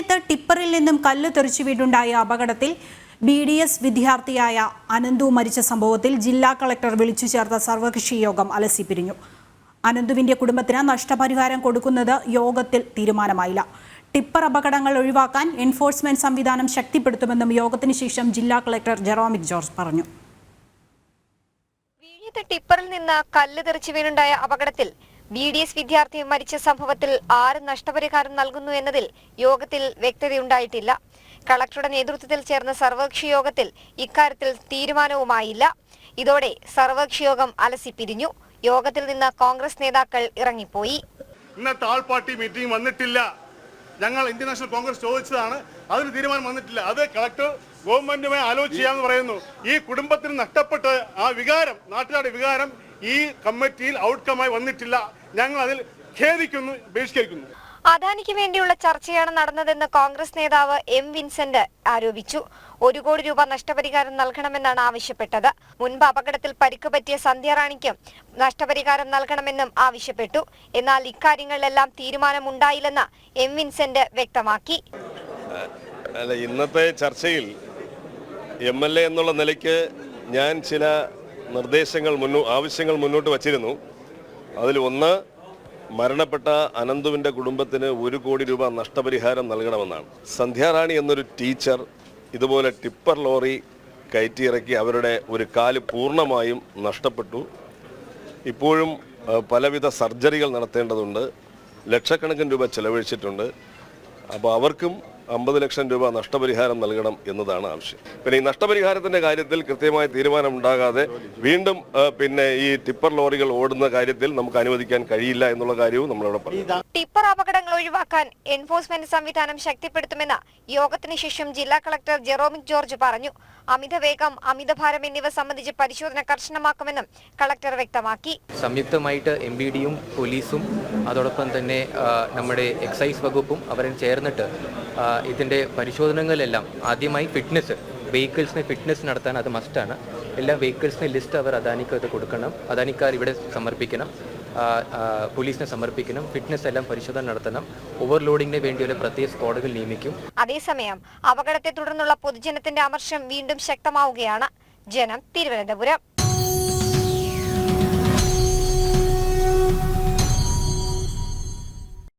വിഴിഞ്ഞത്ത് ടിപ്പറിൽ നിന്നും കല്ല് തെറിച്ചു വീടുണ്ടായ അപകടത്തിൽ ബി ഡി എസ് വിദ്യാർത്ഥിയായ അനന്തു മരിച്ച സംഭവത്തിൽ ജില്ലാ കളക്ടർ വിളിച്ചു ചേർത്ത സർവകക്ഷി യോഗം അലസിപ്പിരിഞ്ഞു അനന്തുവിന്റെ കുടുംബത്തിന് നഷ്ടപരിഹാരം കൊടുക്കുന്നത് യോഗത്തിൽ തീരുമാനമായില്ല. ടിപ്പർ അപകടങ്ങൾ ഒഴിവാക്കാൻ എൻഫോഴ്സ്മെന്റ് സംവിധാനം ശക്തിപ്പെടുത്തുമെന്നും യോഗത്തിന് ശേഷം ജില്ലാ കളക്ടർ ജെറോമിക് ജോർജ് പറഞ്ഞു. ടിപ്പറിൽ നിന്ന് കല്ല് തെറിച്ചു വീണുണ്ടായ അപകടത്തിൽ ബി ഡി എസ് വിദ്യാർത്ഥി മരിച്ച സംഭവത്തിൽ ആര് നഷ്ടപരിഹാരം നൽകുന്നു എന്നതിൽ യോഗത്തിൽ വ്യക്തതയുണ്ടായിട്ടില്ല. കളക്ടറുടെ നേതൃത്വത്തിൽ ചേർന്ന സർവകക്ഷി യോഗത്തിൽ ഇക്കാര്യത്തിൽ തീരുമാനവുമായില്ല. ഇതോടെ സർവകക്ഷി യോഗം അലസിപ്പിരിഞ്ഞു യോഗത്തിൽ നിന്ന് കോൺഗ്രസ് നേതാക്കൾ ഇറങ്ങിപ്പോയി. ഇന്നത്തെ ആൾ പാർട്ടി മീറ്റിംഗ് വന്നിട്ടില്ല. ഞങ്ങൾ ഇന്ത്യൻ നാഷണൽ കോൺഗ്രസ് ചോദിച്ചതാണ്. അതിന് തീരുമാനം വന്നിട്ടില്ല. അത് കളക്ടർ ഗവൺമെന്റുമായി ആലോചിച്ച് ചെയ്യാമെന്ന് പറയുന്നു. ഈ കുടുംബത്തിന് നഷ്ടപ്പെട്ട ആ വികാരം നാട്ടുകാരുടെ വികാരം ഈ കമ്മിറ്റിയിൽ ഔട്ട്കമായി വന്നിട്ടില്ല. ഞങ്ങൾ അതിൽ ഖേദിക്കുന്നു ബഹിഷ്കരിക്കുന്നു. അദാനിക്ക് വേണ്ടിയുള്ള ചർച്ചയാണ് നടന്നതെന്ന് കോൺഗ്രസ് നേതാവ് എം വിൻസെന്റ് ആരോപിച്ചു. ഒരു കോടി രൂപ നഷ്ടപരിഹാരം നൽകണമെന്നാണ് ആവശ്യപ്പെട്ടത്. മുൻപ് അപകടത്തിൽ പരിക്ക് പറ്റിയ സന്ധ്യാറാണിക്കും നഷ്ടപരിഹാരം നൽകണമെന്നും ആവശ്യപ്പെട്ടു. എന്നാൽ ഇക്കാര്യങ്ങളിലെല്ലാം തീരുമാനമുണ്ടായില്ലെന്ന് എം വിൻസെന്റ് വ്യക്തമാക്കി. അല്ല ഇന്നത്തെ ചർച്ചയിൽ എം എൽ എ എന്നുള്ള നിലയ്ക്ക് ഞാൻ ചില നിർദ്ദേശങ്ങൾ മുന്നോ ആവശ്യങ്ങൾ മുന്നോട്ട് വച്ചിരുന്നു. അതിൽ ഒന്ന് മരണപ്പെട്ട അനന്തുവിന്റെ കുടുംബത്തിന് ഒരു കോടി രൂപ നഷ്ടപരിഹാരം നൽകണമെന്നാണ്. സന്ധ്യാറാണി എന്നൊരു ടീച്ചർ ഇതുപോലെ ടിപ്പർ ലോറി കയറ്റിയിറക്കി അവരുടെ ഒരു കാൽ പൂർണമായും നഷ്ടപ്പെട്ടു. ഇപ്പോഴും പലവിധ സർജറികൾ നടത്തേണ്ടതുണ്ട്. ലക്ഷക്കണക്കിന് രൂപ ചെലവഴിച്ചിട്ടുണ്ട്. അപ്പോൾ അവർക്കും അമ്പത് ലക്ഷം രൂപ നഷ്ടപരിഹാരം നൽകണം എന്നതാണ് ആവശ്യം. പിന്നെ ഈ നഷ്ടപരിഹാരത്തിന്റെ കാര്യത്തിൽ കൃത്യമായ തീരുമാനം ഉണ്ടാകാതെ വീണ്ടും പിന്നെ ഈ ടിപ്പർ ലോറികൾ ഓടുന്ന കാര്യത്തിൽ നമുക്ക് അനുവദിക്കാൻ കഴിയില്ല എന്നുള്ള കാര്യവും നമ്മളിവിടെ പറഞ്ഞു. ടിപ്പർ അപകടങ്ങൾ ഒഴിവാക്കാൻ എൻഫോഴ്സ്മെന്റ് സംവിധാനം ശക്തിപ്പെടുത്തുമെന്ന് യോഗത്തിന് ശേഷം ജില്ലാ കളക്ടർ ജെറോമിക് ജോർജ് പറഞ്ഞു. അമിതവേഗം അമിതഭാരം എന്നിവ സംബന്ധിച്ച് പരിശോധന കർശനമാക്കുമെന്നും കളക്ടർ വ്യക്തമാക്കി. സംയുക്തമായിട്ട് എം ബി ഡിയും പോലീസും അതോടൊപ്പം തന്നെ നമ്മുടെ എക്സൈസ് വകുപ്പും അവരും ചേർന്നിട്ട് ഇതിന്റെ പരിശോധനകളെല്ലാം ആദ്യമായി ഫിറ്റ്നസ് വെഹിക്കിൾസിന് ഫിറ്റ്നസ് നടത്താൻ അത് മസ്റ്റാണ്. എല്ലാ വെഹിക്കിൾസിന് ലിസ്റ്റ് അവർ അദാനിക്ക് കൊടുക്കണം. അദാനിക്കാർ ഇവിടെ സമർപ്പിക്കണം. പോലീസിന് സമർപ്പിക്കണം ഫിറ്റ്നസ് എല്ലാം പരിശോധന നടത്തണം ഓവർലോഡിംഗിന് വേണ്ടിയുള്ള പ്രത്യേക സ്ക്വാഡുകൾ നിയമിക്കും. അതേസമയം അപകടത്തെ തുടർന്നുള്ള പൊതുജനത്തിന്റെ അമർഷം വീണ്ടും ശക്തമാവുകയാണ്. ജനം തിരുവനന്തപുരം.